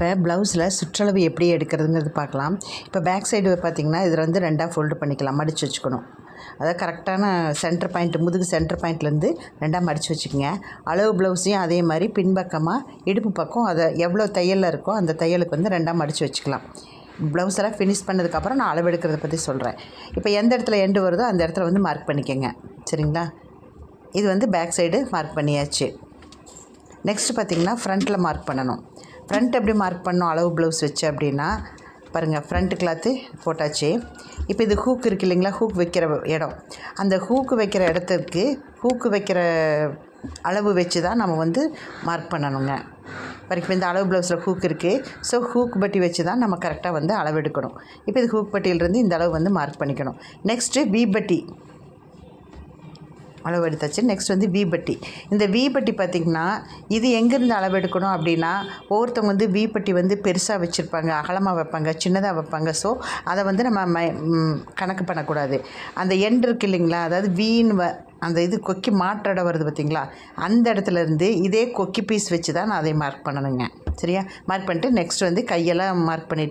இப்போ ப்ளவுஸில் சுற்றளவு எப்படி எடுக்கிறதுங்கிறது பார்க்கலாம். இப்போ பேக் சைடு பார்த்திங்கன்னா இதில் வந்து ரெண்டாக ஃபோல்டு பண்ணிக்கலாம் மடித்து வச்சுக்கணும். அதாவது கரெக்டான சென்டர் பாயிண்ட் முதுகு சென்டர் பாயிண்ட்லேருந்து ரெண்டாக மடித்து வச்சுக்கோங்க. அளவு ப்ளவுஸையும் அதே மாதிரி பின்பக்கமாக இடுப்பு பக்கம் அதை எவ்வளோ தையலில் இருக்கோ அந்த தையலுக்கு வந்து ரெண்டாக மடித்து வச்சுக்கலாம். ப்ளவுஸ் எல்லாம் ஃபினிஷ் பண்ணதுக்கப்புறம் நான் அளவு எடுக்கிறத பற்றி சொல்கிறேன் இப்போ எந்த இடத்துல எண்டு வருதோ அந்த இடத்துல வந்து மார்க் பண்ணிக்கோங்க. சரிங்களா? இது வந்து பேக் சைடு மார்க் பண்ணியாச்சு. நெக்ஸ்ட்டு பார்த்திங்கன்னா ஃப்ரண்ட்டில் மார்க் பண்ணணும். ஃப்ரண்ட் எப்படி மார்க் பண்ணோம் அளவு ப்ளவுஸ் வச்சு அப்படின்னா பாருங்கள் ஃப்ரண்ட் கிளாத்து போட்டாச்சு. இப்போ இது ஹூக் இருக்கு இல்லைங்களா? ஹூக் வைக்கிற இடம். அந்த ஹூக்கு வைக்கிற இடத்துக்கு ஹூக்கு வைக்கிற அளவு வச்சு தான் நம்ம வந்து மார்க் பண்ணணுங்க. வரைக்கும் இந்த அளவு ப்ளவுஸில் ஹூக் இருக்குது ஸோ ஹூக் பட்டி வச்சு தான் நம்ம கரெக்டாக வந்து அளவு எடுக்கணும். இப்போ இது ஹூக் பட்டியிலிருந்து இந்த அளவு வந்து மார்க் பண்ணிக்கணும். நெக்ஸ்ட்டு வி பட்டி. அளவு எடுத்தாச்சு நெக்ஸ்ட் வந்து வீபட்டி இந்த வீபட்டி பார்த்திங்கன்னா இது எங்கேருந்து அளவு எடுக்கணும் அப்படின்னா ஒவ்வொருத்தவங்க வந்து வீபட்டி வந்து பெருசாக வச்சுருப்பாங்க அகலமாக வைப்பாங்க சின்னதாக வைப்பாங்க. ஸோ அதை வந்து நம்ம ம கணக்கு பண்ணக்கூடாது. அந்த எண்ட் இருக்கு இல்லைங்களா? அதாவது வீன்னு வ அந்த இது கொக்கி மாற்றடை வருது பார்த்திங்களா அந்த இடத்துல இருந்து இதே கொக்கி பீஸ் வச்சு தான் நான் அதை மார்க் பண்ணணுங்க. சரியா? மார்க் பண்ணிட்டு நெக்ஸ்ட் வந்து கையெல்லாம் மார்க் பண்ணிவிட்டு